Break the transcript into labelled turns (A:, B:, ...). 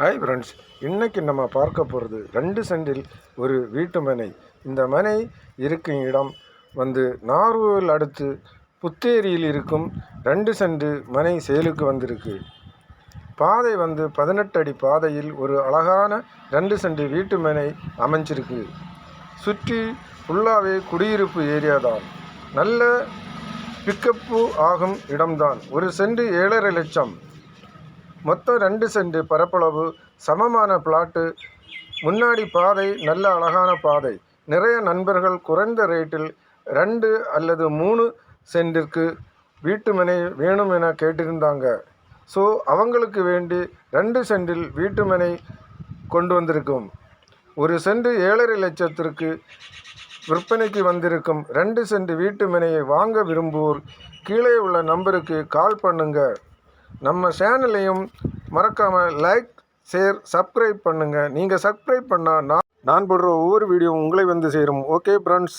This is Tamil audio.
A: ஹாய் ஃப்ரெண்ட்ஸ் இன்றைக்கி நம்ம பார்க்க போகிறது ரெண்டு சென்டில் ஒரு வீட்டு மனை. இந்த மனை இருக்கும் இடம் வந்து நார்வேல் அடுத்து புத்தேரியில் இருக்கும் ரெண்டு செண்டு மனை செயலுக்கு வந்திருக்கு. பாதை வந்து பதினெட்டு அடி பாதையில் ஒரு அழகான ரெண்டு செண்டு வீட்டு மனை அமைஞ்சிருக்கு. சுற்றி ஃபுல்லாகவே குடியிருப்பு ஏரியா தான். நல்ல பிக்கப்பு ஆகும் இடம்தான். ஒரு செண்டு ஏழரை லட்சம். மொத்தம் ரெண்டு சென்ட் பரப்பளவு சமமான பிளாட்டு முன்னாடி பாதை நல்ல அழகான பாதை. நிறைய நண்பர்கள் குறைந்த ரேட்டில் ரெண்டு அல்லது மூணு சென்டிற்கு வீட்டு மனை வேணும் என கேட்டிருந்தாங்க. ஸோ அவங்களுக்கு வேண்டி ரெண்டு சென்டில் வீட்டு மனை கொண்டு வந்திருக்கும். ஒரு சென்ட் ஏழரை லட்சத்திற்கு விற்பனைக்கு வந்திருக்கும். ரெண்டு சென்ட் வீட்டு மனையை வாங்க விரும்புவோர் கீழே உள்ள நம்பருக்கு கால் பண்ணுங்கள் நம்ம சேனலையும் மறக்காமல் லைக் ஷேர் சப்ஸ்கிரைப் பண்ணுங்கள் நீங்கள் சப்ஸ்கிரைப் பண்ணால் நான் நான் போடுற ஒவ்வொரு வீடியோவும் உங்களை வந்து சேரும். Okay friends